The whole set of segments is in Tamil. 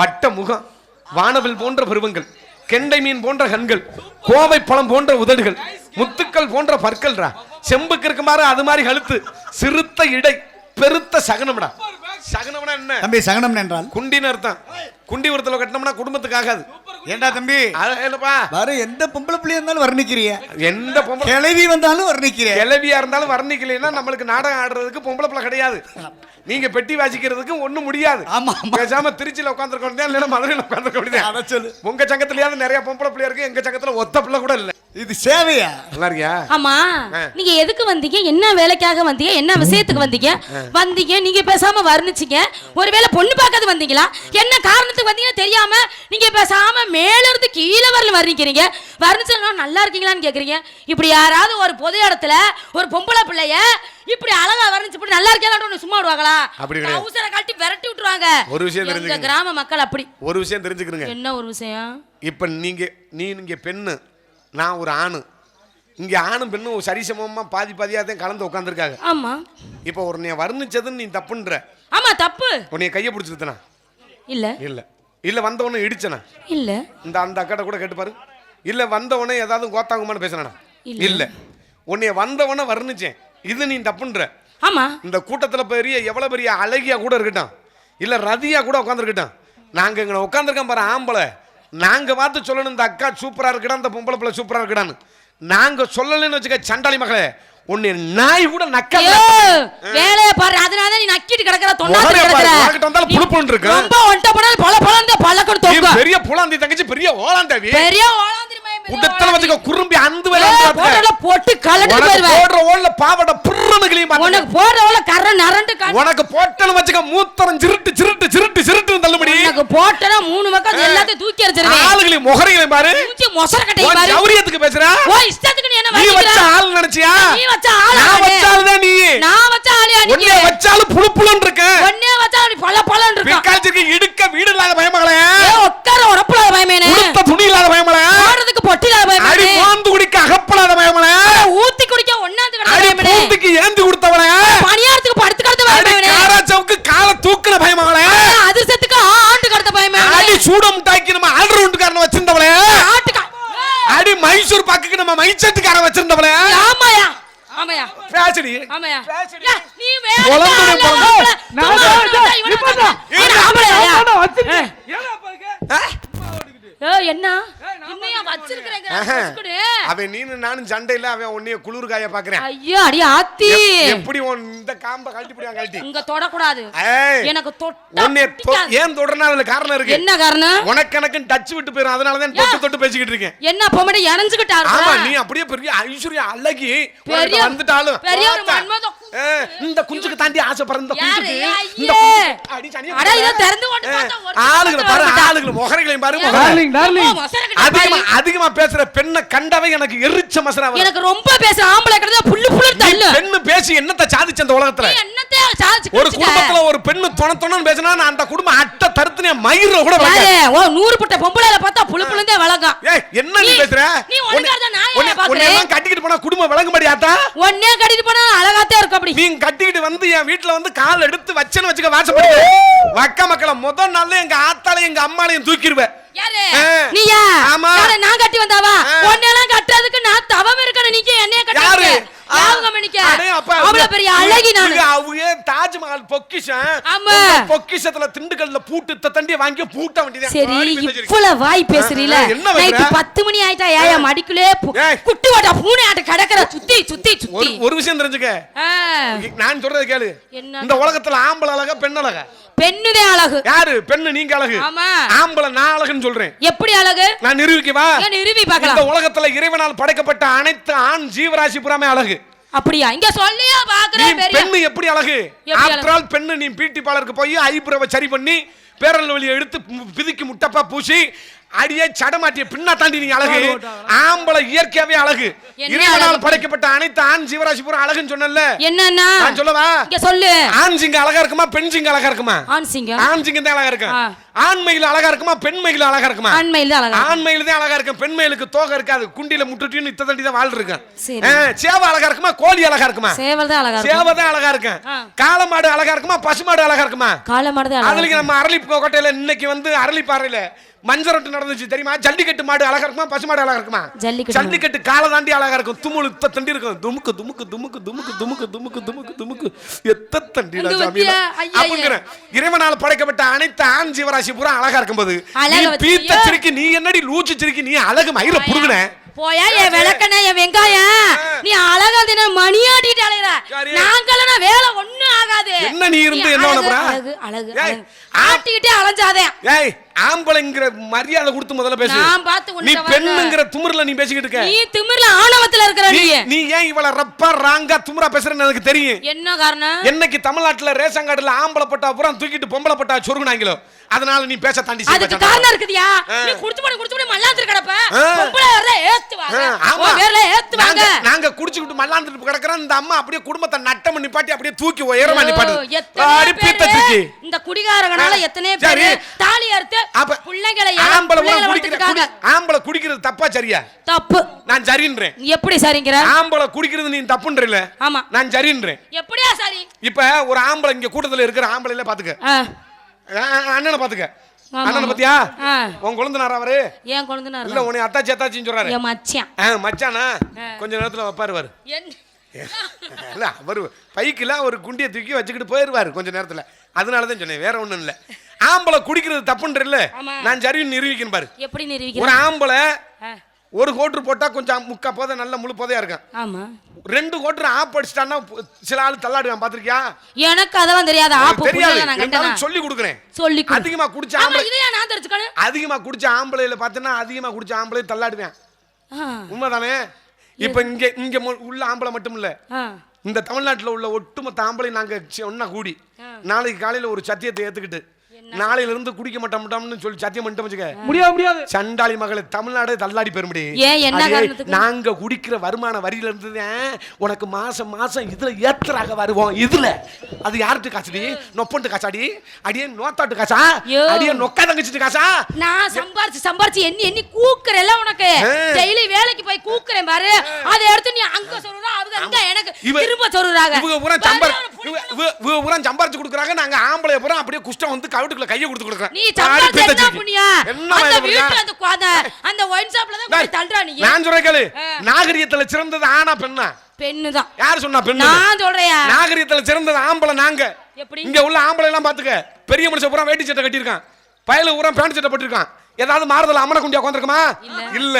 வட்ட முகம் வானவில் போன்ற பருவங்கள் கெண்டை மீன் போன்ற கண்கள் கோவை பழம் போன்ற உதடுகள் முத்துக்கள் போன்ற பற்கள்ரா. செம்புக்கு இருக்கு மாதிரி அது மாதிரி கழுத்து சிறுத்த இடை பெருத்த சகனம்டா. சகனம்னா என்ன? தம்பி சகனம் என்றால்? குண்டின்னு அர்த்தம். குண்டி ஒருத்தல கட்டினோம்னா குடும்பத்துக்கு ஆகாது. ஏண்டா தம்பி? என்னப்பா வர எந்த பொம்பளை பிள்ளையா இருந்தாலும் வர்ணிக்கிறிய. எந்த பொம்பளை கிளவி வந்தாலும் வர்ணிக்கிறிய. கிளவியா இருந்தாலும் வர்ணிக்கலைன்னா நம்மளுக்கு நாடகம் ஆடுறதுக்கு பொம்பளை பிள்ளை கிடையாது. நீங்க பெட்டி வாசிக்கிறதுக்கு ஒண்ணும் முடியாது. ஆமா. பேசாம திருச்சியில உட்காந்துருக்க வேண்டியது இல்லைன்னா மதுரையில உட்காந்துருக்க வேண்டியது. அத சொல்லு. உங்க சங்கத்திலயாவது நிறைய பொம்பளை பிள்ளை இருக்கு எங்க சங்கத்துல ஒத்த பிள்ளை கூட இல்ல. இது சேவையா? நல்லா இருக்கியா? ஆமா. நீங்க எதுக்கு வந்தீங்க? என்ன வேலைக்காக வந்தீங்க? என்ன விஷயத்துக்கு வந்தீங்க? வந்தீங்க. நீங்க பேசாம வர்ணிச்சீங்க. ஒருவேளை பொண்ணு பார்க்காத வந்தீங்களா? என்ன காரணத்துக்கு வந்தீங்கன்னு தெரியாம நீங்க பேசாம மேல இருந்து கீழே வரல வர்ணிக்கிறீங்க? வர்ணிச்சா நல்லா இருக்கீங்களான்னு கேக்குறீங்க. இப்படி யாராவது ஒரு பொது இடத்துல ஒரு பொம்பளை பிள்ளைய இப்படி அழகா வர்ணிச்சு இப்படி நல்லா இருக்கேன் சும்மா விடுவாங்களா? அப்படி. அவசர கட்டி விரட்டி விட்டுருவாங்க. ஒரு விஷயம் எங்க தெரிஞ்சுக்கங்க. கிராம மக்கள் அப்படி. ஒரு விஷயம் தெரிஞ்சுக்கிறங்க என்ன ஒரு விஷயம்? இப்ப நீங்க நீ நீங்க பெண்ணு நான் ஒரு ஆணு. இங்க ஆணும் பெண்ணும் சரிசமமா பாதி பாதியா தான் கலந்து உட்காந்துருக்காங்க ஆமா. இப்ப ஒரு நீ வர்ணிச்சதுன்னு நீ தப்புன்ற. ஆமா தப்பு. உன்னைய கையை பிடிச்சிருத்தனா? இல்ல. இல்ல. இல்ல வந்தவொடனே இடிச்சனா? இல்ல. இந்த அந்த அக்காட்ட கூட கேட்டு பாரு. இல்ல வந்தவனே ஏதாவது கோத்தாங்குமான்னு பேசுறானா இல்ல. உன்னைய வந்தவன வர்ணிச்சேன். இது நீ தப்புன்ற ஆமா. இந்த கூட்டத்துல பெரிய எவ்வளவு பெரிய அழகியா கூட இருக்கட்டும். இல்ல ரதியா கூட உட்காந்துருக்கட்டும் நாங்க இங்க உட்காந்துருக்கோம் பாரு ஆம்பளை. நாங்க பார்த்து சொல்லணும் இந்த அக்கா சூப்பரா இருக்கடா இந்த பொம்பளை பிள்ளை சூப்பரா இருக்கடான்னு. நாங்க சொல்லலைன்னு வச்சுக்க சண்டாளி மகளே உன்னை நாய் கூட நக்க ஐயோ, வேலைய பாரு. அதனால நீ நக்கிட்டு கிடக்குற பாரு, கிடக்குற. புழுப்புன்னு இருக்கு. ரொம்ப ஒன்ட்ட போனாலும் பல பழந்த பழக்கணும் நீ தொங்க பெரிய புலாந்தி தங்கச்சி பெரிய ஓலாந்தேவி பெரிய உடத்துல வச்சுக்க குறும்பி அந்த போடுறதுல போட்டு கலட்டி போயிருவேன். போடுற ஓல்ல பாவட புர்றன்னு கிளியும். உனக்கு போடுறவள கர நரண்டு. உனக்கு போட்டலும் வச்சுக்க மூத்தரம் சிருட்டு சிருட்டு சிருட்டு சிருட்டு தள்ளுபடி. உனக்கு போட்டனா மூணு மக்கள் எல்லாத்தையும் தூக்கி எறிஞ்சிருவேன். ஆளுகளையும் முகரைகளையும் பாரு. மூஞ்சி மொசர கட்டை பாரு. சௌரியத்துக்கு பேசுற? ஓ இஷ்டத்துக்கு நீ என்ன நீ வச்ச ஆள் நினைச்சியா? நீ வச்ச ஆளா நான்? வச்ச ஆளுதான் நீ? நான் வச்ச ஆளியா நீ உன்னை வச்சாலும் புழு புழுன்னு இருக்க. ஒன்னே வச்சா நீ பல பலன்னு இருக்க? பிக்காச்சிக்கு இடுக்க வீடு இல்லாத பயமகளே. ஏ உட்கார உடப்புல பயமேனே? உடுத்த துணி இல்லாத பயமளே போடுறதுக்கு பொட்டில அடி பயமேனே? போந்து குடிக்க அகப்படாத பயமளே ஊத்தி குடிக்க ஒண்ணாந்து அடி கிடக்க பயமேனே? பூந்துக்கு ஏந்தி கொடுத்தவளே பணியாரத்துக்கு படுத்து கடத்த அடி பயமேனே? காராச்சவுக்கு காலை தூக்குன பயமகளே? அதிர்ஷ்டத்துக்கு ஆண்டு கடத்த பயமேனே? அடி சூடம் டாக்கி நம்ம ஆல்ரவுண்டுக்காரன வச்சிருந்தவளே? ஆட்டுக்கா. அடி மைசூர் பாக்குக்கு நம்ம மைச்சட்டுக்காரன் வச்சிருந்தவளே? ஆமாயா. ஆமாயா. பேசடி. ஆமாயா. பேசடி. நீ வேற. நான் இவனை இப்பதான். நான் வச்சிருக்கேன். ஏன்னா அப்ப இங்க? ஏ, என்ன இன்னையா வச்சிருக்கிறேங்க ஆஹா. வச்சுக்கிடு. அவன் நீனு நானும் சண்டையில அவன் உன்னைய குளிர் காய பாக்குறேன் ஐயோ அடி ஆத்தி எப்படி உன் இந்த காம்ப கழட்டி போடுவான் கழட்டி இங்க தொடக்கூடாது ஏய், எனக்கு தொட்டா உன்னைய தொ- பிடிக்காது. ஏன் தொடர்னா அதுல காரணம் இருக்கு என்ன காரணம் உனக்கு எனக்கு டச் விட்டு போயிரும் அதனாலதான் தொட்டு தொட்டு பேசிக்கிட்டு இருக்கேன் என்ன பொம்மடி இணைஞ்சுக்கிட்டாரு ஆமா நீ அப்படியே பெரிய ஐஸ்வர்யா அழகி பெரிய- உனக்கு வந்துட்டாலும் பெரிய ஒரு பார்த்தா. மன்மத ஏ, இந்த குஞ்சுக்கு தாண்டி ஆசைப்படுற இந்த யாரு? குஞ்சுக்கு. இந்த அடி சனியை அட, இதை போடுற. திறந்து கொண்டு ஏ, பார்த்தா ஒரு ஆளுகளை பாரு பக்கத்துல ஆளுகளை முகரைகளையும் பாரு முகரை. Darling, darling. அதிகமா. அதிகமா பேசுற பெண்ணை கண்டவை எனக்கு எரிச்ச மசரா. எனக்கு ரொம்ப பேச ஆம்பளை கிடந்தா புல்லு புல்லு தள்ளு பெண்ணு பேசி என்னத்த சாதிச்ச அந்த உலகத்துல என்னத்தை சாதிச்சு ஒரு? குடும்பத்துல ஒரு பெண்ணு தொண தொணன்னு பேசினா நான் அந்த குடும்பம் அட்டை தருத்துனே மயிர கூட. ஓ, நூறு பட்ட பொம்பளைல பார்த்தா புழு புழுந்தே வழங்கும் ஏய் என்ன நீ பேசுற நீ ஒழுங்கா நான் ஏன் கட்டிக்கிட்டு போனா குடும்பம் விளங்க முடியாதா ஒன்னே கட்டிட்டு போனா அழகாத்தே இருக்கும் அப்படி நீ கட்டிக்கிட்டு வந்து என் வீட்டுல வந்து கால் எடுத்து வச்சேன்னு வச்சுக்க வாசப்படி வக்க மக்களை முதல் நாள்ல எங்க ஆத்தாலையும் எங்க அம்மாலையும் தூக்கிடுவேன் யாரு. நீயா ஆமா. நான் கட்டி வந்தாவா. உன்னெல்லாம் கட்டுறதுக்கு நான் தவம் இருக்கணும் நீங்க என்னைய யாரு தாஜ்மஹால் பொக்கிஷம்? பொக்கிஷத்துல திண்டுக்கல்ல பூட்டு த- தண்டிய வாங்கி பூட்ட வேண்டியது சரி இவ்வளவு வாய் பேசுறீல? மணி ஆயிட்டா ஏயா ஏய். குட்டி வாட்டா பூனை ஆட்ட கடக்கற சுத்தி சுத்தி ஒரு சுத்தி. ஒரு விஷயம் தெரிஞ்சுக்க. நான் சொல்றது கேளு? இந்த உலகத்துல ஆம்பளை அழகா பெண் அழகா? பெண்ணுதே அழகு. யாரு? பெண்ணு நீங்க அழகு. ஆமா. ஆம்பளை நான் அழகுன்னு சொல்றேன். எப்படி அழகு? நான் நிரூபிக்கவா? ஏன் நிறுவி இந்த பார்க்கலாம் உலகத்துல இறைவனால் படைக்கப்பட்ட அனைத்து ஆண் ஜீவராசி புறாமே அழகு. அப்படியா இங்க சொல்லியா பாக்குறேன் பெரிய பெண்ணு எப்படி அழகு? ஆஃப்டர் ஆல் பெண்ணு நீ பியூட்டி பார்லருக்கு போய் ஐப்ரோவை சரி பண்ணி பேரல் வழியை எடுத்து பிதிக்கு முட்டப்பா பூசி அடியே சடமாட்டிய பின்னா தாண்டி நீங்க அழகு. ஆம்பளை இயற்கையாவே அழகு. இறைவனால்? படைக்கப்பட்ட அனைத்து ஆண் ஜீவராசி பூரா அழகுன்னு சொன்னல என்னன்னா நான் சொல்லவா? சொல்லு. ஆண் சிங்க அழகா இருக்குமா பெண் சிங்க அழகா இருக்குமா? ஆண் சிங்கம் ஆண் சிங்கம் தான் அழகா இருக்கும். ஆண் மயில் அழகா இருக்குமா பெண் மயில் அழகா இருக்குமா? ஆண்மையில் தான் அழகா ஆண் மயில் தான் அழகா இருக்கும். பெண் மயிலுக்கு தோகை இருக்காது. குண்டில முட்டுட்டின்னு இத்த தண்டி தான் சரி. ஆ, சேவை அழகா இருக்குமா கோழி அழகா இருக்குமா? சேவல் தான் அழகா சேவை தான் அழகா இருக்கும் ஆ. காளமாடு அழகா இருக்குமா பசுமாடு அழகா இருக்குமா? அழகா அதுலக்கு நம்ம அரளி கோட்டையில இன்னைக்கு வந்து அரளிப்பாறையில மஞ்சரட்டு நடந்துச்சு தெரியுமா? ஜல்லிக்கட்டு மாடு அழகா இருக்குமா? பசுமாடு அழகா இருக்குமா? ஜல்லிக்கட்டு ஜல்லிக்கட்டு காலை தாண்டி அழகா இருக்கும். தும்முழு இத்த தண்டி இருக்கும். துமுக்கு துமுக்கு துமுக்கு துமுக்கு துமுக்கு துமுக்கு துமுக்கு துமுக்கு. எத்த தண்டி அப்படிங்கிறேன் இறைவனால் படைக்கப்பட்ட அனைத்து ஆண் ஜீவராசி பூரா அழகா இருக்கும்போது நீ பீத்த? சிரிக்கி நீ என்னடி லூச்சு சிரிக்கி நீ அழகு மயிர புடுங்குன? போயா என் விளக்கண்ண என் வெங்காயம். நீ அழகா தின மணியாட்டிட்டு அலையிற. நாங்கெல்லாம் வேலை ஒண்ணும் ஆகாது. என்ன நீ இருந்து என்ன அழகு, அழகு. ஆட்டிக்கிட்டே அலைஞ்சாதே. ஏய் ஆம்பளைங்கிற மரியாதை கொடுத்து முதல்ல பேசு. நான் பார்த்து நீ. பெண்ணுங்கிற துமுறுல நீ பேசிக்கிட்டு இருக்க. நீ திமிர்ல ஆணவத்துல இருக்கிற நீ நீ ஏன் இவள ரப்பா ராங்கா துமுறா பேசுறன்னு எனக்கு தெரியும். என்ன காரணம்? என்னைக்கு தமிழ்நாட்டுல ரேஷன் கார்டுல ஆம்பளை பட்டா பூரா தூக்கிட்டு பொம்பளை பட்டா சொருகுனாங்களோ? அதனால நீ பேச தாண்டி அதுக்கு காரணம் இருக்குதியா. நீ குடிச்சு போடு குடிச்சு போடு மல்லாந்திரு கிடப்ப. பொம்பளை வரல ஏத்துவாங்க ஆமா. பேர்ல ஏத்துவாங்க நாங்க- குடிச்சுக்கிட்டு மல்லாந்துட்டு கிடக்குறோம். இந்த அம்மா அப்படியே குடும்பத்தை நட்டம் நிப்பாட்டி அப்படியே தூக்கி உயரமா நிப்பாட்டு இந்த குடிகாரங்கனால எத்தனை. பேரு தாலி அறுத்து அப்ப பிள்ளைங்களை ஆம்பளை குடி- ஆம்பளை குடிக்கிறது தப்பா சரியா? தப்பு. நான் சரின்றேன். எப்படி சரிங்கிற? ஆம்பளை குடிக்கிறது நீ தப்புன்றல ஆமா. நான் சரின்றேன். எப்படியா சரி? இப்ப ஒரு ஆம்பளை இங்க கூட்டத்துல இருக்கிற ஆம்பளைல பாத்துக்க. அண்ணனை பாத்துக்க. அண்ணனை. பாத்தியா. உன் குழந்தைனாரா அவரு? இல்ல உன்னை அத்தாச்சி அத்தாச்சின்னு சொல்றாரு. என் மச்சான். கொஞ்ச நேரத்துல வைப்பாரு வாரு இல்ல அவரு பைக்குல ஒரு குண்டியை தூக்கி வச்சுக்கிட்டு போயிருவாரு கொஞ்ச நேரத்துல. அதனால தான் சொன்னேன் வேற ஒண்ணும் இல்ல. ஆம்பளை குடிக்கிறது தப்புன்ற இல்ல ஆமா. நான் சரின்னு நிரூபிக்கணும் பாரு. எப்படி ஒரு நிரூபிக்கிற ஆம்பளை ஒரு கோட்ரு போட்டா கொஞ்சம் முக்கா போதை நல்ல முழு போதையா இருக்கும். ஆமா. ரெண்டு கோட்ரு ஆப் அடிச்சிட்டான்னா சில ஆளு தள்ளாடுவான் பாத்திருக்கியா? எனக்கு அதெல்லாம் தெரியாது. ஆப்பு தெரியாது. சொல்லி கொடுக்குறேன். சொல்லி. அதிகமா குடிச்ச ஆமா ஆம்பளை அதிகமா குடிச்ச ஆம்பளையில பார்த்தீங்கன்னா அதிகமா குடிச்ச ஆம்பளை தள்ளாடுவேன். உண்மைதானே? இப்ப இங்க இங்க உள்ள ஆம்பளை மட்டும் இல்ல. இந்த தமிழ்நாட்டுல உள்ள ஒட்டுமொத்த ஆம்பளை நாங்க ஒண்ணா கூடி. நாளைக்கு காலையில ஒரு சத்தியத்தை ஏத்துக்கிட்டு நாளையில இருந்து குடிக்க மாட்டோம்னு சொல்லி சத்தியம் பண்ணிட்டோம் வச்சுக்க. முடியாது முடியாது. சண்டாளி மகளை தமிழ்நாடு தள்ளாடி பெருமுடி ஏன், என்ன காரணத்துக்கு? நாங்க குடிக்கிற வருமான வரியில இருந்து தான் உனக்கு மாசம் மாசம் இதுல ஏத்துறாக வருவோம் இதுல. அது யார்கிட்ட காசுடி? நொப்பன்ட்டு காசாடி? அடியே நோத்தாட்டு காசா. அடியே நொக்கா தங்கச்சிட்டு காசா? நான் சம்பாரிச்சு சம்பாரிச்சு எண்ணி எண்ணி கூக்குறேன்ல உனக்கு. டெய்லி வேலைக்கு போய் கூக்குறேன் பாரு. அதை எடுத்து நீ அங்க சொல்றா அவங்க அங்க எனக்கு திரும்ப சொல்றாங்க இவங்க பூரா இவங்க சம்பாரிச்சு கொடுக்குறாங்க. நாங்க ஆம்பளை பூரா அப்படியே குஷ்டம் வந்து கவிட்டுக்குள்ள கையை கொடுத்து கொடுக்குறோம் நீ சம்பாரிச்சு என்ன புண்ணியா? என்ன அந்த வாயில வீட்டுல போடுறா? அந்த கு- அந்த- அந்த ஒயின் ஷாப்ல தான் போய் தள்ளுறா நீ. நான் சொல்றேன் கேளு. நாகரிகத்துல சிறந்தது ஆனா பெண்ணா? பெண்ணு தான் யார் சொன்னா பெண்ணு நான் சொல்றேயா நாகரிகத்துல சிறந்தது ஆம்பளை நாங்க. எப்படி? இங்க உள்ள ஆம்பளை எல்லாம் பாத்துக்க. பெரிய மனுஷன் பூரா வேட்டி சட்டை கட்டியிருக்கான். பயல பூரா பேண்ட் சட்டை போட்டிருக்கான். ஏதாவது மாறுதல் அம்மனை குண்டியா உட்காந்துருக்குமா? இல்ல.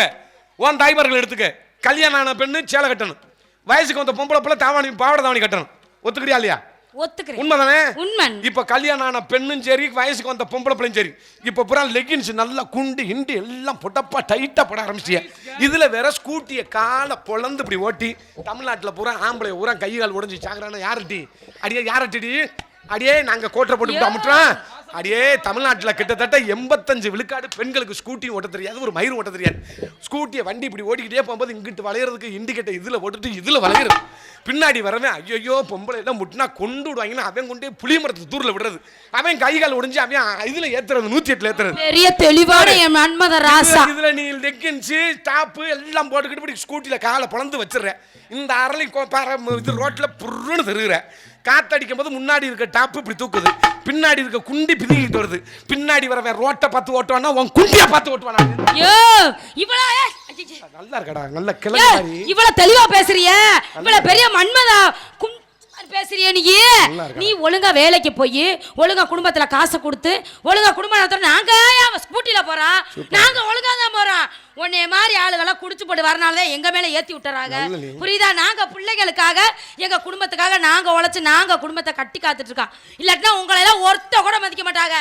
உன் தாய்மார்கள் எடுத்துக்க. கல்யாணம் ஆன பெண்ணு சேலை கட்டணும். வயசுக்கு வந்த பொம்பளை பிள்ளை தாவணி பாவாடை தாவணி கட்டணும். ஒத்துக்கிறியா இல்லையா? ஒத்துக்கிறேன். உண்மைதானே? உண்மை. இப்ப கல்யாணம் ஆன பெண்ணும் சரி வயசுக்கு வந்த பொம்பளை பிள்ளையும் சரி இப்ப புறா லெகின்ஸ் நல்லா குண்டு இண்டு எல்லாம் பொட்டப்பா டைட்டா போட ஆரம்பிச்சிட்டிய. இதுல வேற ஸ்கூட்டிய காலை பொழந்து இப்படி ஓட்டி தமிழ்நாட்டுல பூரா ஆம்பளை பூரா கை கால் உடைஞ்சு சாகுறான யாருட்டி அடியே யாரட்டி? அடியே நாங்க கோட்டை போட்டு அமுட்டுறோம். அடியே தமிழ்நாட்டுல கிட்டத்தட்ட எண்பத்தஞ்சு விழுக்காடு பெண்களுக்கு ஸ்கூட்டி ஓட்ட தெரியாது. ஒரு மயிரும் ஓட்ட தெரியாது. ஸ்கூட்டியை வண்டி இப்படி ஓடிக்கிட்டே போகும்போது இங்கிட்டு வளையறதுக்கு இண்டிகேட்டர் இதுல போட்டுட்டு இதுல வளையிறது. பின்னாடி வரவன் ஐயோ பொம்பளை எல்லாம் முட்டினா கொண்டு விடுவாங்கன்னா அவன் கொண்டே புளிய மரத்து தூரில் விடுறது. அவன் கை கால் ஒடிஞ்சு அவன் இதுல ஏத்துறது நூத்தி எட்டுல ஏத்துறது. பெரிய தெளிவான என் மன்மத ராசா. இதுல- நீ லெக்கின்ஸு டாப்பு எல்லாம் போட்டுக்கிட்டு இப்படி ஸ்கூட்டில காலை பிளந்து வச்சிடுற இந்த அரளி இது ரோட்ல புர்ருன்னு தெருகிற காத்தடிக்கும் போது முன்னாடி இருக்க டாப்பு இப்படி தூக்குது. பின்னாடி இருக்க குண்டி பிதுங்கிட்டு வருது. பின்னாடி வரவன் ரோட்டை பார்த்து ஓட்டுவானா உன் குண்டியா பார்த்து ஓட்டுவானா? ஐயோ ஐயையே. நல்லா இருக்கடா நல்ல கிளம்பி இவ்வளவு தெளிவா பேசுறிய. இவ்வளவு பெரிய மன்மதா பேசுறிய நீ? நீ ஒழுங்கா வேலைக்கு போய் ஒழுங்கா குடும்பத்துல காசு கொடுத்து ஒழுங்கா குடும்பம் நடத்துற நாங்க ஸ்கூட்டில போறோம் நாங்க ஒழுங்கா தான் போறோம் உன்னைய மாதிரி ஆளுகெல்லாம் குடிச்சு போட்டு வரனால தான் எங்க மேல ஏத்தி விட்டுறாங்க. புரியுதா? நாங்க பிள்ளைகளுக்காக எங்க குடும்பத்துக்காக நாங்க உழைச்சு நாங்க குடும்பத்தை கட்டி காத்துட்டு இருக்கோம். இல்லாட்டினா உங்களை எல்லாம் ஒருத்த கூட மதிக்க மாட்டாங்க.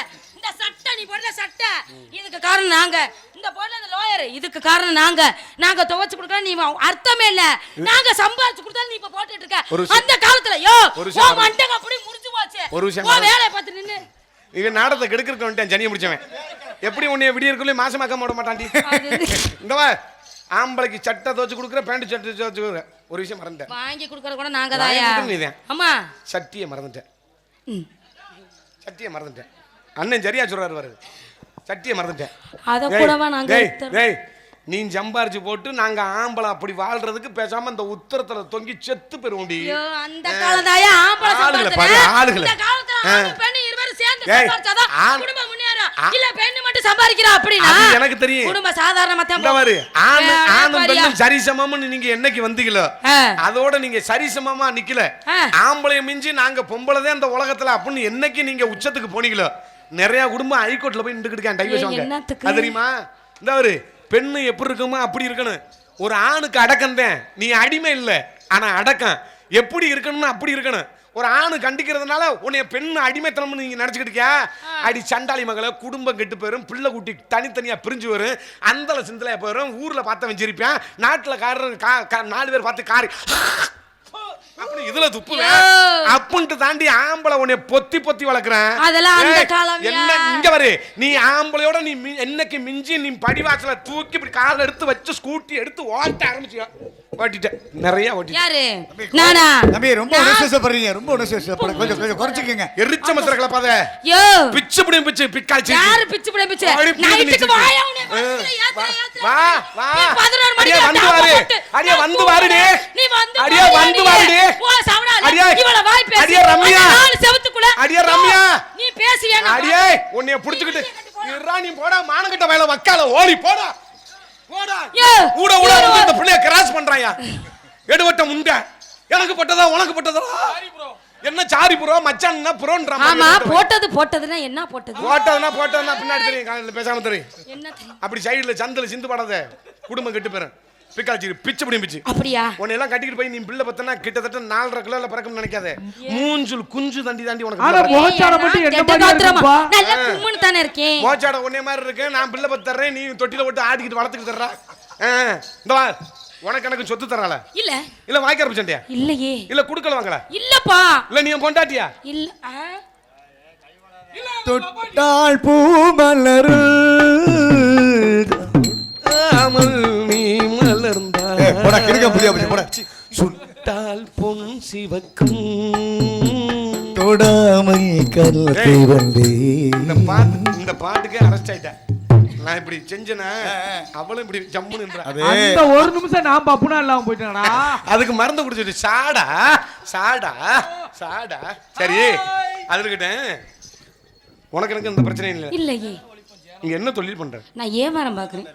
இந்த சட்டை நீ போடுற சட்டை. இதுக்கு காரணம் நாங்க. இந்த போடுற இந்த லோயர் இதுக்கு காரணம் நாங்க. நாங்க துவைச்சு கொடுக்கறோம் நீ அர்த்தமே இல்ல. நாங்க சம்பாதிச்சு கொடுத்தாலும் நீ இப்ப போட்டுட்டு இருக்க. அந்த காலத்துல யோ ஓ மண்டங்க அப்படி முடிஞ்சு போச்சு. ஒரு விஷயம் வேலைய பார்த்து நின்னு. இவன் நாடத்தை கெடுக்கிறக்க வந்துட்டேன் ஜனியை முடிச்சவன். எப்படி உன்னைய விடியற்குள்ளே மாசமாக்க போட மாட்டான்டி. இந்த ஆம்பளைக்கு சட்டை துவச்சு கொடுக்குற பேண்ட் சட்டை துவச்சு கொடுக்குற. ஒரு விஷயம் மறந்துட்டேன். வாங்கி கொடுக்கறது கூட நாங்க நீதான். ஆமா. சட்டியை மறந்துட்டேன். சட்டியை மறந்துட்டேன். அண்ணன் சரியா சொல்றாரு பாரு சட்டியை மறந்துட்டேன் அத டேய், கூடவா நாங்க டேய், எடுத்தோம்? டேய், நீ சம்பாரிச்சு போட்டு நாங்க ஆம்பளை அப்படி வாழ்றதுக்கு பேசாம இந்த உத்தரத்துல தொங்கி செத்து பெறுவோம்டி ஐயோ, அந்த காலம் தாயா ஆம்பளை ஆளுகளை. பாரு, ஆளுகளை. எனக்கு தெரியும். குடும்பம் சாதாரணமா தான் சரிசமம்னு நீங்க என்னைக்கு வந்தீங்களோ. அதோட நீங்க சரிசமமா நிக்கல ஆ. ஆம்பளைய மிஞ்சி நாங்க பொம்பளைதான் இந்த உலகத்துல அப்படின்னு என்னைக்கு நீங்க உச்சத்துக்கு போனீங்களோ நிறைய குடும்பம் ஹைகோர்ட்ல போய் நின்றுக்கிட்டு டைவர்ஸ் வாங்க? அது தெரியுமா? இந்த ஒரு பெண்ணு எப்படி இருக்குமோ அப்படி இருக்கணும். ஒரு ஆணுக்கு அடக்கம் தான். நீ அடிமை இல்ல ஆனா அடக்கம். எப்படி இருக்கணும்னு அப்படி இருக்கணும். ஒரு ஆணு கண்டிக்கிறதுனால உன்னைய பெண் அடிமைத்தனம்னு நீங்க நினைச்சுக்கிட்டியா அடி சண்டாளி மகளை குடும்பம் கெட்டு போயிரும் பிள்ளை குட்டி தனித்தனியா பிரிஞ்சு வரும். அந்தல சிந்தலையா போயிரும். ஊர்ல பார்த்தவன் சிரிப்பான். நாட்டுல காரன் கா- கா- நாலு பேர் பார்த்து காரி அப்படி இதுல துப்புவேன். அப்புன்ட்டு தாண்டி ஆம்பளை உன்னை பொத்தி பொத்தி வளர்க்குறேன். அதெல்லாம் அந்த ஏய், காலம்யா. என்ன இங்க வரு. நீ ஆம்பளையோட நீ என்னைக்கு மிஞ்சி நீ படிவாசல தூக்கி இப்படி கால எடுத்து வச்சு ஸ்கூட்டி எடுத்து ஓட்ட ஆரம்பிச்சியா? ஓட்டிட்ட நிறைய ஓட்டிட்ட யாரு? நானா? தம்பி ரொம்ப உணர்ச்சிப்படுறீங்க ரொம்ப உணர்ச்சிப்படுங்க கொஞ்சம் கொஞ்சம் குறைச்சிக்கங்க. எரிச்ச மத்திர கிளப்பாத யோ. பிச்சு பிடி பிச்சு பிக்காச்சு யாரு பிச்சு பிடி பிச்சு? நைட்டுக்கு. வாயா வா. வா வா நீ 11 மணிக்கு அடியே வந்து வாரு அடியே வந்து வாருடி நீ வந்து அடியே வந்து நீ. வாருடி ஓ, சவடால, அடியே. இவள வாய் பேசி, அடியே ரம்யா. நாலு செவுத்துக்குள்ள, அடியே ரம்யா. நீ பேசுவியா அடியே உன்னைய புடிச்சுக்கிட்டு இருடா நீ போடா மானங்கிட்ட வயல வக்கால ஓடி போடா. போடா. ஊட ஊட இந்த பிள்ளைய கிராஸ் பண்றாயா? எடுவட்ட முண்ட. எனக்கு பட்டதா உனக்கு பட்டதா? என்ன சாரி ப்ரோ மச்சான் ப்ரோன்ற ஆமா போட்டது போட்டதுன்னா என்ன போட்டது? போட்டதுனா போட்டதுனா பின்னாடி தெரியும் பேசாம தெரியும். என்ன தெரியும்? அப்படி சைடுல சந்தில சிந்து படாத குடும்பம் கெட்டு போயிரும். பிக்காச்சி பிச்சு பிடி பிச்சு அப்படியா? உன்னை எல்லாம் கட்டிக்கிட்டு போய் நீ பிள்ளை பத்தனா கிட்டத்தட்ட நாலரை கிலோல பறக்கும் நினைக்காத. மூஞ்சுல் குஞ்சு தண்டி தாண்டி உனக்கு ஆனா. மோச்சாட மட்டும் என்ன மாதிரி நல்லா கும்முன்னு தானே இருக்கேன். மோச்சாட உன்னை மாதிரி இருக்கு. நான் பிள்ளை பத்து தர்றேன் நீ தொட்டில போட்டு ஆடிக்கிட்டு வளர்த்துக்கிட்டு தர்றா ஆ, இந்த வா. உனக்கு எனக்கு சொத்து தரால இல்ல. இல்ல வாய்க்கார சண்டையா இல்லையே. இல்ல குடுக்கல வாங்கல. இல்லப்பா. இல்ல நீ என் பொண்டாட்டியா? இல்ல? தொட்டால் பூ மலரு. ஏய், போடா, கிறுக்க முடியாது, போச்சு, போடா. சுட்டால் பொன் சிவக்கும். தொடாமல் கருத்தை வந்தே இந்த பாட்டு இந்த பாட்டுக்கே அரெஸ்ட் ஆயிட்டேன். நான் இப்படி செஞ்சேனா அவளும் இப்படி ஜம்முன்னு அது. அந்த ஒரு நிமிஷம் நான் பப்புனா இல்லாம போயிட்டானா அதுக்கு மருந்து குடிச்சிட்டு சாடா சாடா சாடா. சரி அது இருக்கட்டும். உனக்கு எனக்கு இந்த பிரச்சனை இல்லை. இல்லையே. நீங்க என்ன தொழில் பண்ற? நான் வியாபாரம் பாக்குறேன்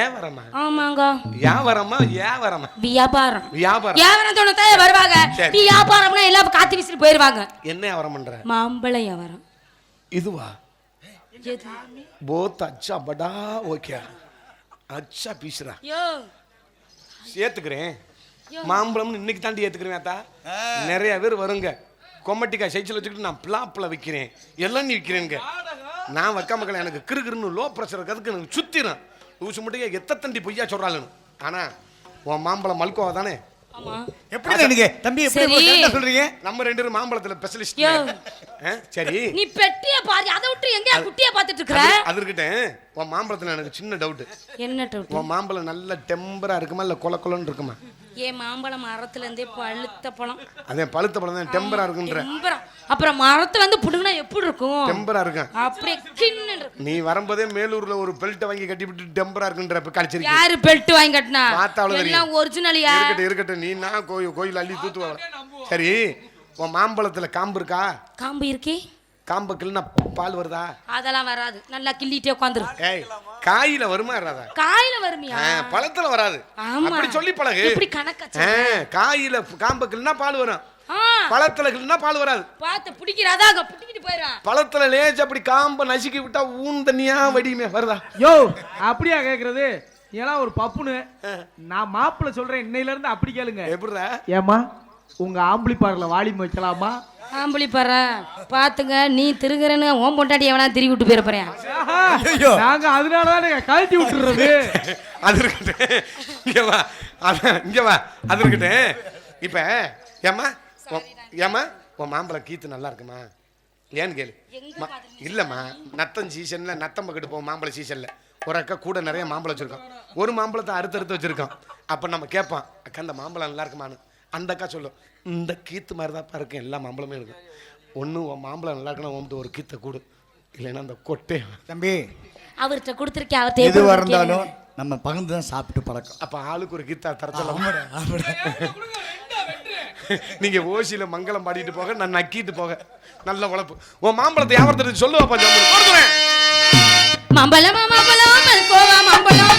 ஏன் வரமா ஆமாங்க. ஏன் வரமா ஏன் வரமா வியாபாரம். வியாபாரம் வியாபாரம் தோணத்தான் வருவாங்க. வியாபாரம்னா எல்லாம் காத்து வீசிட்டு போயிருவாங்க. என்ன வியாபாரம் பண்ற? மாம்பழ வியாபாரம். இதுவா? போத் அச்சா படா ஓகே. அச்சா பீசுறா. ஏத்துக்கிறேன் மாம்பழம்னு இன்னைக்கு தாண்டி ஏத்துக்கிறேன் அத்தா நிறைய பேர் வருங்க. கொம்மட்டிக்காய் சைச்சில் வச்சுக்கிட்டு நான் பிளாப்பில் விற்கிறேன் எல்லாம் நீ விற்கிறேங்க நான் வைக்காம மக்கள் எனக்கு கிறுகிறுன்னு லோ ப்ரெஷர் இருக்கிறதுக்கு எனக்கு சுத்திரும். லூசு மட்டும் எத்த தண்டி பொய்யா சொல்றாளுன்னு. ஆனா உன் மாம்பழம் மல்கோவா தானே? ஆமா. எப்படி நீங்க தம்பி எப்படி சரி. கரெக்டா சொல்றீங்க? நம்ம ரெண்டு பேரும் மாம்பழத்துல ஸ்பெஷலிஸ்ட். சரி. நீ பெட்டிய பாரு. அதை விட்டு எங்கயா குட்டிய பாத்துட்டு இருக்கிற? அது- அது இருக்கட்டும். உன் மாம்பழத்துல எனக்கு சின்ன டவுட் என்ன டவுட் உன் மாம்பழம் நல்ல டெம்பரா இருக்குமா? இல்ல கொல கொலன்னு இருக்குமா? ஏன் மாம்பழம் மரத்துல இருந்தே பழுத்த பழம். அதே பழுத்த பழம் தான் டெம்பரா இருக்குன்ற. அப்புறம் மரத்துல வந்து புடுங்கினா எப்படி இருக்கும்? டெம்பரா இருக்கும் அப்படியே கின்னு இருக்கும். நீ வரும்போதே மேலூர்ல ஒரு பெல்ட்டை வாங்கி கட்டி விட்டு டெம்பரா இருக்குன்ற இப்ப கழிச்சிருக்கீங்க யாரு பெல்ட் வாங்கி கட்டினா? பார்த்தா அவ்வளவு தெரியும். எல்லாம் ஒரிஜினலியா இருக்கட்டும் இருக்கட்டும். நீ நான் கோயில் கோயில் அள்ளி தூத்துவா சரி உன் மாம்பழத்துல காம்பு இருக்கா? காம்பு இருக்கே. காம்பு கிள்னா பால் வருதா? அதெல்லாம் வராது. நல்லா கிள்ளிட்டே உட்காந்துரு. ஏய் காயில வருமா வராதா? காயில வருமியா? ஆ, பழத்துல வராது. ஆமா. அப்படி சொல்லி பழகு. எப்படி கணக்காச்சு ஆ, காயில காம்பு கிள்னா பால் வரும். பழத்துல கிள்னா பால் வராது. பார்த்து பிடிக்கிறாதாங்க பிடிக்கிட்டு போயிடும் பழத்துல லேச்சு அப்படி காம்பை நசுக்கி விட்டா ஊன் தண்ணியா வடியுமே வருதா? யோ அப்படியா கேக்குறது? எல்லாம் ஒரு பப்புனு நான் மாப்பிள்ள சொல்றேன் இன்னையில இருந்து அப்படி கேளுங்க. எப்படிடா? ஏமா உங்க ஆம்பளி பார்ல வாலிம் வைக்கலாமா? ஆம்பளி பாரு பாத்துங்க நீ திருகிறன்னு ஓம் பொண்டாட்டி எவனா திருவி விட்டு போயிட போறேன் ஆஹா, ஐயோ. நாங்க அதனாலதான் கழட்டி விட்டுறது. அது இருக்கட்டும். இங்க வா. அதான் இங்க வா. அது இருக்கட்டும். இப்ப ஏம்மா? உன்- ஏம்மா? உன் மாம்பழம் கீத்து நல்லா இருக்குமா? ஏன்னு கேளு. இல்லம்மா. நத்தம் சீசன்ல நத்தம் பக்கெட்டு போவோம் மாம்பழ சீசன்ல. ஒரு அக்கா கூட நிறைய மாம்பழம் வச்சிருக்கோம் ஒரு மாம்பழத்தை அறுத்து அறுத்து வச்சிருக்கோம் அப்ப நம்ம கேட்பான் அக்கா இந்த மாம்பழம் நல்லா இருக்குமான்னு? அந்த அக்கா சொல்லும் இந்த கீத்து மாதிரி தான் இருக்கும் எல்லா மாம்பழமே இருக்கும் ஒன்று உன் மாம்பழம் நல்லா இருக்குன்னா உன்ட்டு ஒரு கீத்தை கூடு. இல்லைன்னா அந்த கொட்டை. தம்பி அவர்கிட்ட கொடுத்துருக்கேன் அவர் எது தேவை இருந்தாலும் நம்ம பகிர்ந்து தான் சாப்பிட்டு பழக்கம். அப்ப ஆளுக்கு ஒரு கீத்தா தரச்சலாம் ஆமாடா, ஆமாடா. நீங்க ஓசியில மங்களம் பாடிட்டு போக நான் நக்கிட்டு போக. நல்ல உழைப்பு. உன் மாம்பழத்தை வியாபாரத்துக்கு சொல்லுவாப்பா மாம்பழம் மாம்பழம் மாம்பழம்.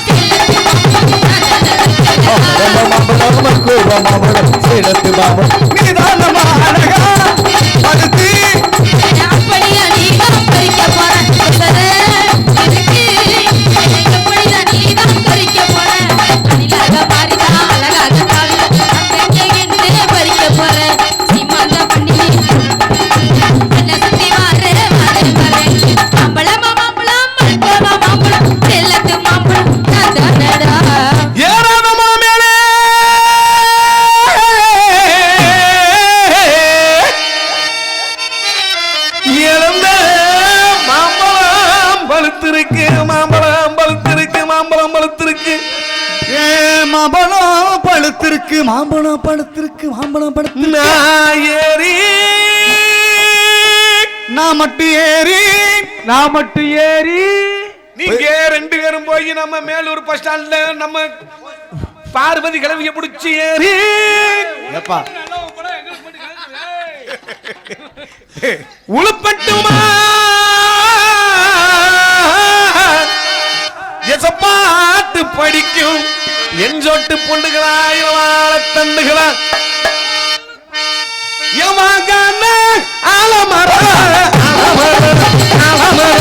மாம்பழம், மல்கோவா மாம்பழம், படுத்து இழந்த மாம்பழம் பழுத்திருக்கு மாம்பழம் பழுத்திருக்கு மாம்பழம் பழுத்திருக்கு. ஏ, மாம்பழம் பழுத்திருக்கு மாம்பழம் பழுத்திருக்கு மாம்பழம் பழுத்து நான் ஏறி நான் மட்டும் ஏறி. நான் மட்டும் ஏறி. நீங்க ரெண்டு பேரும் போய் நம்ம மேலூர் பஸ் ஸ்டாண்ட்ல நம்ம பார்வதி கிளவிய பிடிச்சி ஏறி. எப்பா உளுப்பட்டுமா? எசப்பாட்டு படிக்கும் என் சொட்டு பொண்ணுகளாய் வாழ தண்டுகளா எவாகான ஆலமர ஆலமர ஆலமர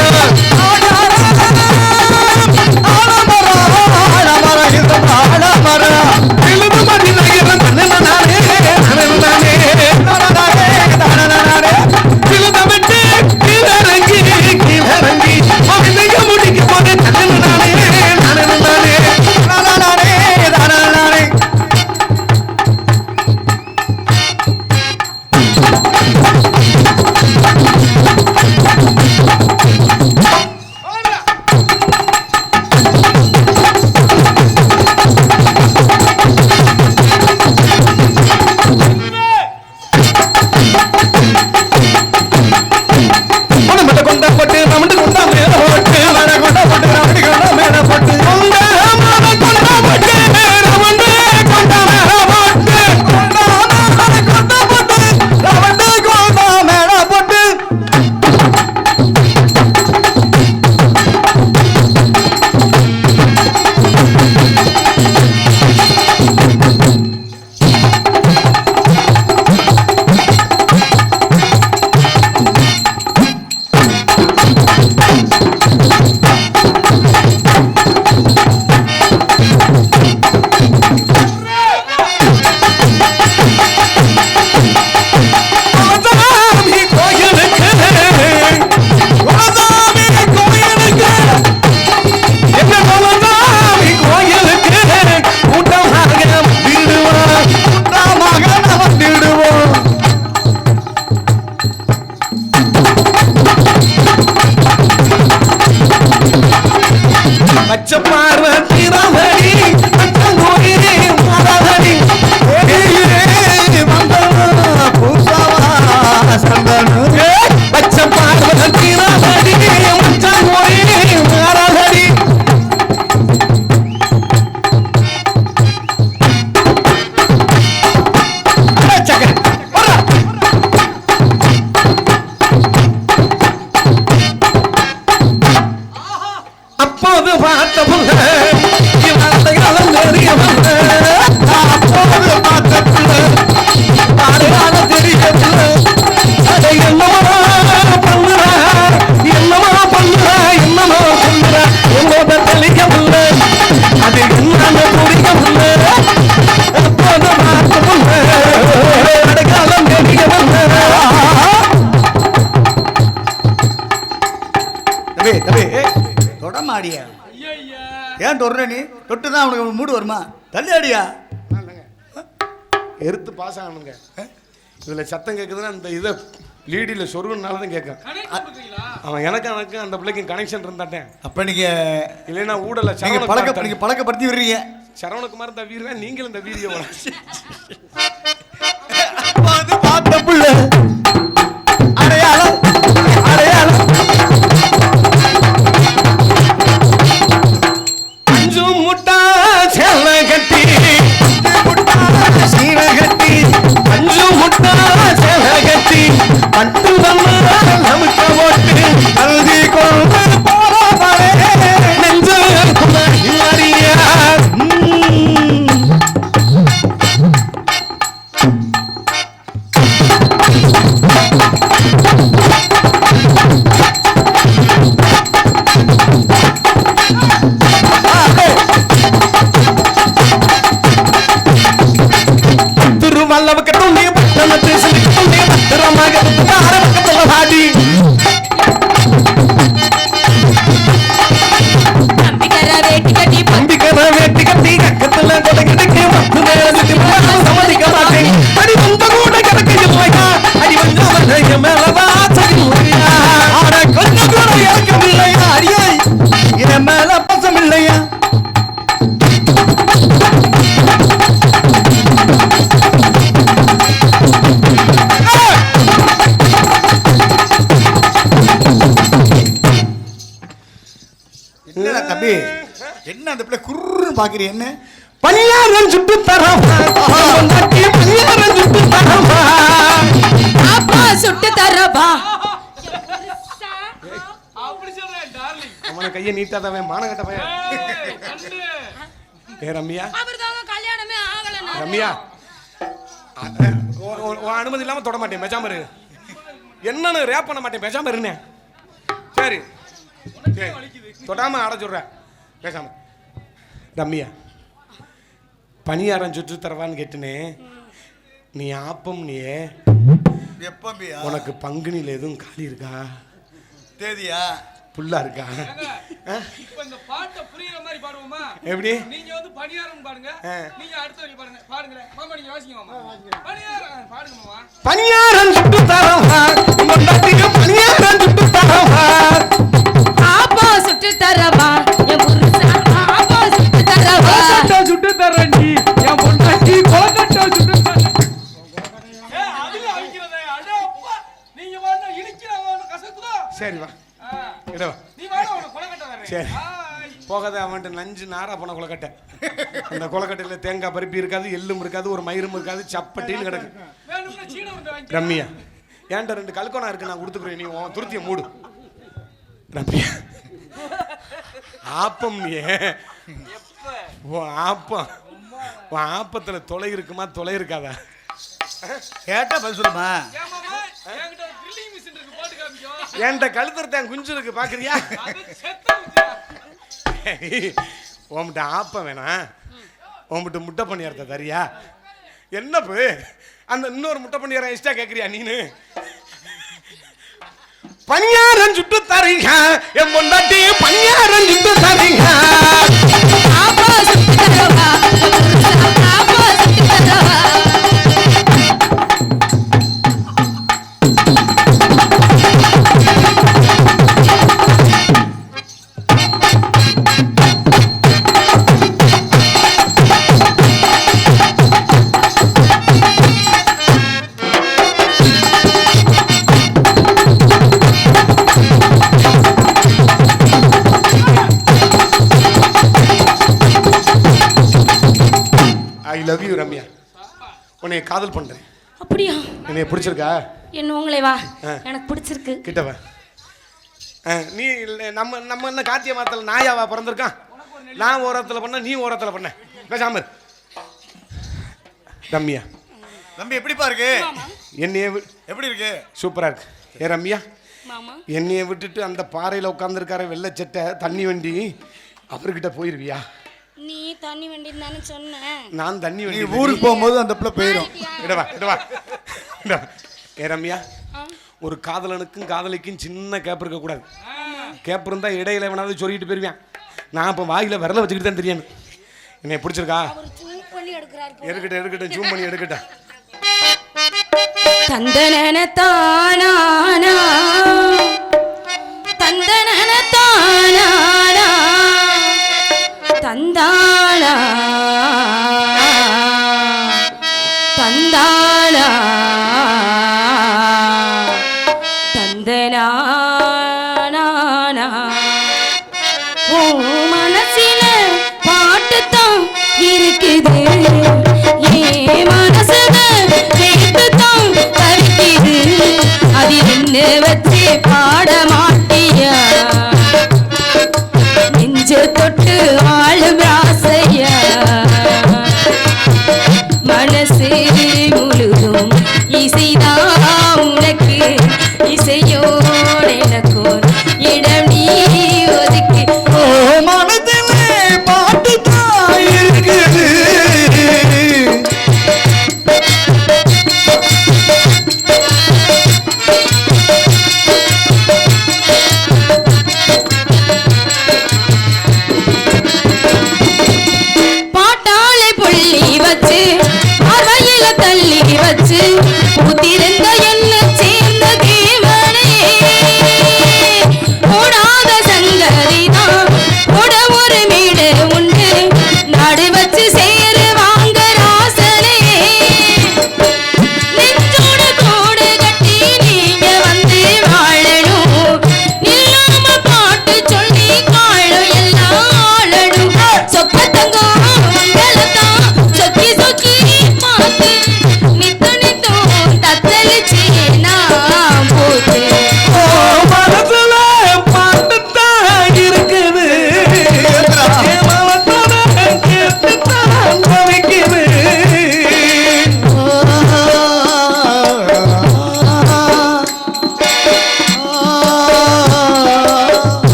தொடமாடியா ஏன் தொடுற நீ? தொட்டு தான் அவனுக்கு மூடு வருமா? தள்ளி அடியா எருத்து பாஸ் ஆகணுங்க. இதுல சத்தம் கேட்குதுன்னா அந்த இதை லீடியில் சொருகுனால தான் கேட்கும். அவன் எனக்கு எனக்கு அந்த பிள்ளைக்கும் கனெக்ஷன் இருந்தாட்டேன். அப்ப நீங்க இல்லைன்னா ஊடல நீங்க பழக்க நீங்க பழக்கப்படுத்தி விடுறீங்க. சரவணகுமார் இந்த வீரன் நீங்களும் இந்த வீடியோ பார்த்து புள்ள அடையாளம். பட்டு நமக்க ஓட்டு என்னடா தம்பி. என்ன அந்த பிள்ளை குருன்னு பாக்குறீ என்ன? பணியாரம் சுட்டு தரமா பணியாரம் சுட்டு தரமா அப்பா சுட்டு டார்லிங் அவன கையை நீட்டாதவன் மானகட்ட பையன் ஏய், கண்ணு. ஏ ரம்யா. கல்யாணமே ஆகல ரம்யா. அனுமதி இல்லாம தொட மாட்டேன் பேசாம இரு. என்னன்னு ரேப் பண்ண மாட்டேன் சரி சரி. தொடாம ஆட சொல்றேன் பேசாம. ரம்யா பணியாரம் சுற்று தரவான்னு கேட்டுனே நீ ஆப்பம் நீயே எப்பம்பியா உனக்கு பங்குனியில் எதுவும் காலி இருக்கா? தேதியா? புல்லா இருக்கா? இப்ப இந்த பாட்டை புரியுற மாதிரி பாடுவோமா? எப்படி? நீங்க வந்து பணியாரம் பாடுங்க. ஆ. நீங்க அடுத்த வழி பாருங்க பாடுங்களேன். மாமா நீங்க வாசிங்க மாமா. பணியாரம் ஆ, பாடுங்க மாமா. பணியாரம் சுட்டு தரவா? பணியாரம் சுட்டு தரவா? சரி வா. ஆ, இடவா சரி. போகாத அவன்ட்டு நஞ்சு நாரா போன கொலக்கட்டை. அந்த கொலக்கட்டையில் தேங்காய் பருப்பி இருக்காது எள்ளும் இருக்காது ஒரு மயிரும் இருக்காது சப்பட்டின்னு கிடக்கு. ரம்யா ஏன்டா ரெண்டு கல்கோனா இருக்கு நான் கொடுத்துக்கிறேன். நீ உன் துருத்திய மூடு. ரம்யா ஆப்பம் நீ. உன் ஆப்பம். உன் ஆப்பத்துல தொலை இருக்குமா? தொலை இருக்காதா? கேட்டா பதில் சொல்லுமா? என்கிட்ட கழுத்துறேன் குஞ்சு இருக்கு பாக்குறியா. உன்கிட்ட ஆப்பம் வேணாம் உன்கிட்ட முட்டை பண்ணியாரத்த தரியா? என்ன பு? அந்த இன்னொரு முட்டை பண்ணியாரம் எக்ஸ்ட்ரா கேட்குறியா நீனு? பணியாரம் சுட்டு தரீங்க என் பொண்டாட்டி பணியாரம் சுட்டு தரீங்க. Love you Ramya. உன்னை காதல் பண்றேன். அப்படியா? என்னை பிடிச்சிருக்கா? என்ன உங்களை வா. ஆ. எனக்கு பிடிச்சிருக்கு. கிட்டவா நீ இல்ல, நம்ம நம்ம என்ன காத்திய மாத்தல நாயாவா பிறந்திருக்கான்? நான் ஓரத்தில் பண்ண நீ ஓரத்தில் பண்ண. பேசாம இரு. ரம்யா. தம்பி எப்படிப்பா இருக்கு? என்னைய எப்படி இருக்கு? சூப்பரா இருக்கு. ஏ ரம்யா. மாமா. என்னைய விட்டுட்டு அந்த பாறையில் உட்காந்துருக்கார வெள்ளச்சட்டை தண்ணி வண்டி அவர்கிட்ட போயிருவியா? நீ தண்ணி வண்டின்னு தானே சொன்ன நான் தண்ணி நீ வண்டி ஊருக்கு போகும்போது அந்த பிள்ளை போயிடும். இடவா இடவா. ஏ ரம்யா ஒரு காதலனுக்கும் காதலிக்கும் சின்ன கேப் இருக்க கூடாது. கேப் இருந்தா இடையில வேணாவது சொல்லிட்டு போயிருவேன். நான் இப்போ வாயில விரல வச்சுக்கிட்டு தான் தெரியும். என்னை பிடிச்சிருக்கா? எடுக்கட்டும் எடுக்கட்டும் ஜூம் பண்ணி எடுக்கட்டும். தந்தனன தானானா வந்தாளா